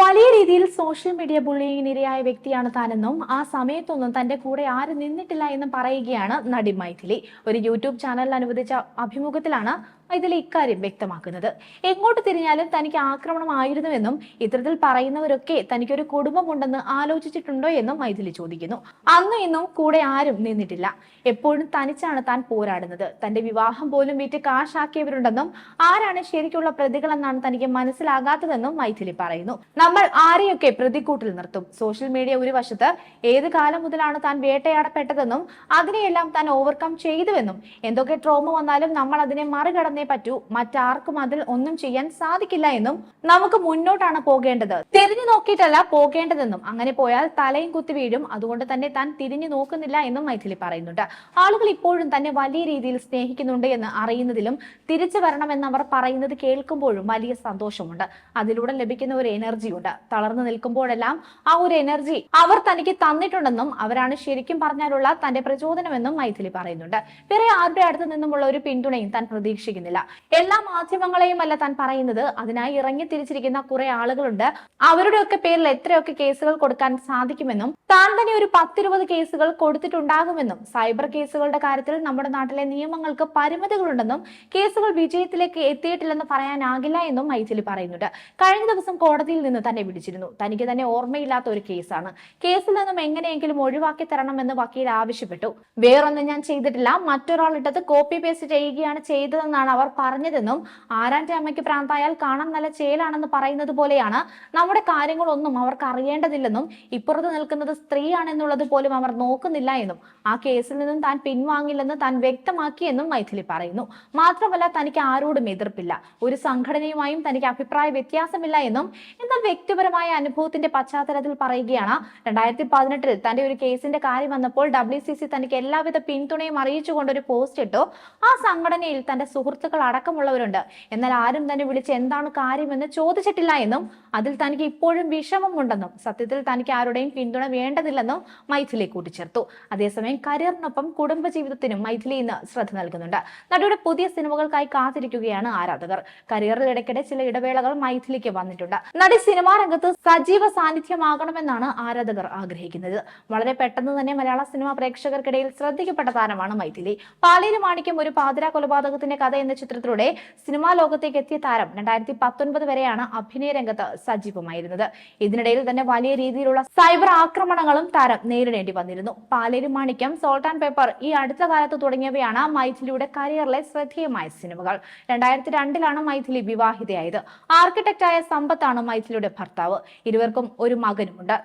വലിയ രീതിയിൽ social media ബുള്ളിങ്ങിന് ഇരയായ വ്യക്തിയാണ് താനെന്നും ആ സമയത്തൊന്നും തന്റെ കൂടെ ആരും നിന്നിട്ടില്ല എന്നും പറയുകയാണ് നടി മൈഥിലി. ഒരു യൂട്യൂബ് ചാനലിൽ അനുവദിച്ച അഭിമുഖത്തിലാണ് മൈഥിലി ഇക്കാര്യം വ്യക്തമാക്കുന്നത്. എങ്ങോട്ട് തിരിഞ്ഞാലും തനിക്ക് ആക്രമണമായിരുന്നുവെന്നും ഇത്തരത്തിൽ പറയുന്നവരൊക്കെ തനിക്കൊരു കുടുംബമുണ്ടെന്ന് ആലോചിച്ചിട്ടുണ്ടോ എന്നും മൈഥിലി ചോദിക്കുന്നു. അന്നും ഇന്നും കൂടെ ആരും നിന്നിട്ടില്ല. എപ്പോഴും തനിച്ചാണ് താൻ പോരാടുന്നത്. തന്റെ വിവാഹം പോലും വീട്ടിൽ കാശാക്കിയവരുണ്ടെന്നും ആരാണ് ശരിക്കുള്ള പ്രതികളെന്നാണ് തനിക്ക് മനസ്സിലാകാത്തതെന്നും മൈഥിലി പറയുന്നു. നമ്മൾ ആരെയൊക്കെ പ്രതിക്കൂട്ടിൽ നിർത്തും? സോഷ്യൽ മീഡിയ ഒരു വശത്ത് ഏത് കാലം മുതലാണ് താൻ വേട്ടയാടപ്പെട്ടതെന്നും അതിനെയെല്ലാം താൻ ഓവർകം ചെയ്തുവെന്നും എന്തൊക്കെ ട്രോമ വന്നാലും നമ്മൾ അതിനെ മറികടന്നേ പറ്റൂ മറ്റാർക്കും അതിൽ ഒന്നും ചെയ്യാൻ സാധിക്കില്ല എന്നും നമുക്ക് മുന്നോട്ടാണ് പോകേണ്ടത്. തിരിഞ്ഞു നോക്കിയിട്ടല്ല പോകേണ്ടതെന്നും അങ്ങനെ പോയാൽ തലയും കുത്തി വീഴും അതുകൊണ്ട് തന്നെ താൻ തിരിഞ്ഞു നോക്കുന്നില്ല എന്നും മൈഥിലി പറയുന്നുണ്ട്. ആളുകൾ ഇപ്പോഴും തന്നെ വലിയ രീതിയിൽ സ്നേഹിക്കുന്നുണ്ട് എന്ന് അറിയുന്നതിലും തിരിച്ചു വരണമെന്ന് അവർ പറയുന്നത് കേൾക്കുമ്പോഴും വലിയ സന്തോഷമുണ്ട്. അതിലൂടെ ലഭിക്കുന്ന ഒരു എനർജി ഉണ്ട് തളർന്നു നിൽക്കുമ്പോഴെല്ലാം ആ ഒരു എനർജി അവർ തനിക്ക് തന്നിട്ടുണ്ടെന്നും അവരാണ് ശരിക്കും പറഞ്ഞാലുള്ള തന്റെ പ്രചോദനമെന്നും മൈഥിലി പറയുന്നുണ്ട്. വേറെ ആരുടെ അടുത്ത് നിന്നുമുള്ള ഒരു പിന്തുണയും താൻ പ്രതീക്ഷിക്കുന്നില്ല. എല്ലാ മാധ്യമങ്ങളെയും അല്ല താൻ പറയുന്നത്. അതിനായി ഇറങ്ങി തിരിച്ചിരിക്കുന്ന കുറെ ആളുകളുണ്ട്. അവരുടെയൊക്കെ പേരിൽ എത്രയൊക്കെ കേസുകൾ കൊടുക്കാൻ സാധിക്കുമെന്നും താൻ തന്നെ ഒരു പത്തിരുപത് കേസുകൾ കൊടുത്തിട്ടുണ്ടാകുമെന്നും സൈബർ കേസുകളുടെ കാര്യത്തിൽ നമ്മുടെ നാട്ടിലെ നിയമങ്ങൾക്ക് പരിമിതികളുണ്ടെന്നും കേസുകൾ വിജയത്തിലേക്ക് എത്തിയിട്ടില്ലെന്ന് പറയാനാകില്ല എന്നും മൈഥിലി പറയുന്നുണ്ട്. കഴിഞ്ഞ ദിവസം കോടതിയിൽ നിന്ന് തന്നെ വിളിച്ചിരുന്നു. തനിക്ക് തന്നെ ഓർമ്മയില്ലാത്ത ഒരു കേസാണ്. കേസിൽ നിന്നും എങ്ങനെയെങ്കിലും ഒഴിവാക്കി തരണമെന്ന് വക്കീൽ ആവശ്യപ്പെട്ടു. വേറൊന്നും ഞാൻ ചെയ്തിട്ടില്ല. മറ്റൊരാൾ ഇട്ടത് കോപ്പി പേസ്റ്റ് ചെയ്യുകയാണ് ചെയ്തതെന്നാണ് അവർ പറഞ്ഞതെന്നും ആരാന്റെ അമ്മയ്ക്ക് പ്രാന്തായാൽ കാണാൻ നല്ല ചേലാണെന്ന് പറയുന്നത് പോലെയാണ് നമ്മുടെ കാര്യങ്ങളൊന്നും അവർക്ക് അറിയേണ്ടതില്ലെന്നും ഇപ്പുറത്ത് നിൽക്കുന്നത് സ്ത്രീയാണെന്നുള്ളത് പോലും അവർ നോക്കുന്നില്ല എന്നും ആ കേസിൽ നിന്നും താൻ പിൻവാങ്ങില്ലെന്ന് താൻ വ്യക്തമാക്കിയെന്നും മൈഥിലി പറയുന്നു. മാത്രമല്ല തനിക്ക് ആരോടും എതിർപ്പില്ല. ഒരു സംഘടനയുമായും തനിക്ക് അഭിപ്രായ വ്യത്യാസമില്ല എന്നും എന്നാൽ വ്യക്തിപരമായ അനുഭവത്തിന്റെ പശ്ചാത്തലത്തിൽ പറയുകയാണ്. രണ്ടായിരത്തി പതിനെട്ടിൽ തന്റെ ഒരു കേസിന്റെ കാര്യം വന്നപ്പോൾ ഡബ്ല്യു സി സി തനിക്ക് എല്ലാവിധ പിന്തുണയും അറിയിച്ചുകൊണ്ട് ഒരു പോസ്റ്റ് ഇട്ടു. ആ സംഘടനയിൽ തന്റെ സുഹൃത്തുക്കൾ അടക്കമുള്ളവരുണ്ട്. എന്നാൽ ആരും തന്നെ വിളിച്ച് എന്താണ് കാര്യമെന്ന് ചോദിച്ചിട്ടില്ല എന്നും അതിൽ തനിക്ക് ഇപ്പോഴും വിഷമമുണ്ടെന്നും സത്യത്തിൽ തനിക്ക് ആരുടെയും പിന്തുണ വേണ്ടതില്ലെന്നും മൈഥിലി കൂട്ടിച്ചേർത്തു. അതേസമയം കരിയറിനൊപ്പം കുടുംബജീവിതത്തിനും മൈഥിലി ഇന്ന് ശ്രദ്ധ നൽകുന്നുണ്ട്. നടിയുടെ പുതിയ സിനിമകൾക്കായി കാത്തിരിക്കുകയാണ് ആരാധകർ. കരിയറിൽ ഇടയ്ക്കിടെ ചില ഇടവേളകൾ മൈഥിലിക്ക് വന്നിട്ടുണ്ട്. നടി സിനിമാ രംഗത്ത് സജീവ സാന്നിധ്യമാകണമെന്നാണ് ആരാധകർ ആഗ്രഹിക്കുന്നത്. വളരെ പെട്ടെന്ന് തന്നെ മലയാള സിനിമാ പ്രേക്ഷകർക്കിടയിൽ ശ്രദ്ധിക്കപ്പെട്ട താരമാണ് മൈഥിലി. പാലേരി മാണിക്യം ഒരു പാതിര കൊലപാതകത്തിന്റെ കഥ എന്ന ചിത്രത്തിലൂടെ സിനിമാ ലോകത്തേക്ക് എത്തിയ താരം രണ്ടായിരത്തി പത്തൊൻപത് വരെയാണ് അഭിനയ രംഗത്ത് സജീവമായിരുന്നത്. ഇതിനിടയിൽ തന്നെ വലിയ രീതിയിലുള്ള സൈബർ ആക്രമണങ്ങളും താരം നേരിടേണ്ടി വന്നിരുന്നു. Paleri Manikyam salt and pepper ഈ അടുത്ത കാലത്ത് തുടങ്ങിയവയാണ് മൈഥിലിയുടെ കരിയറിലെ ശ്രദ്ധേയമായ സിനിമകൾ. രണ്ടായിരത്തി രണ്ടിലാണ് മൈഥിലി വിവാഹിതയായത്. ആർക്കിടെക്റ്റായ സമ്പത്താണ് മൈഥിലിയുടെ ഭർത്താവ്. ഇരുവർക്കും ഒരു മകനുമുണ്ട്.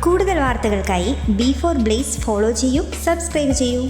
കൂടുതൽ വാർത്തകൾക്കായി ബി ഫോർ ബ്ലേസ് ഫോളോ ചെയ്യൂ സബ്സ്ക്രൈബ് ചെയ്യൂ.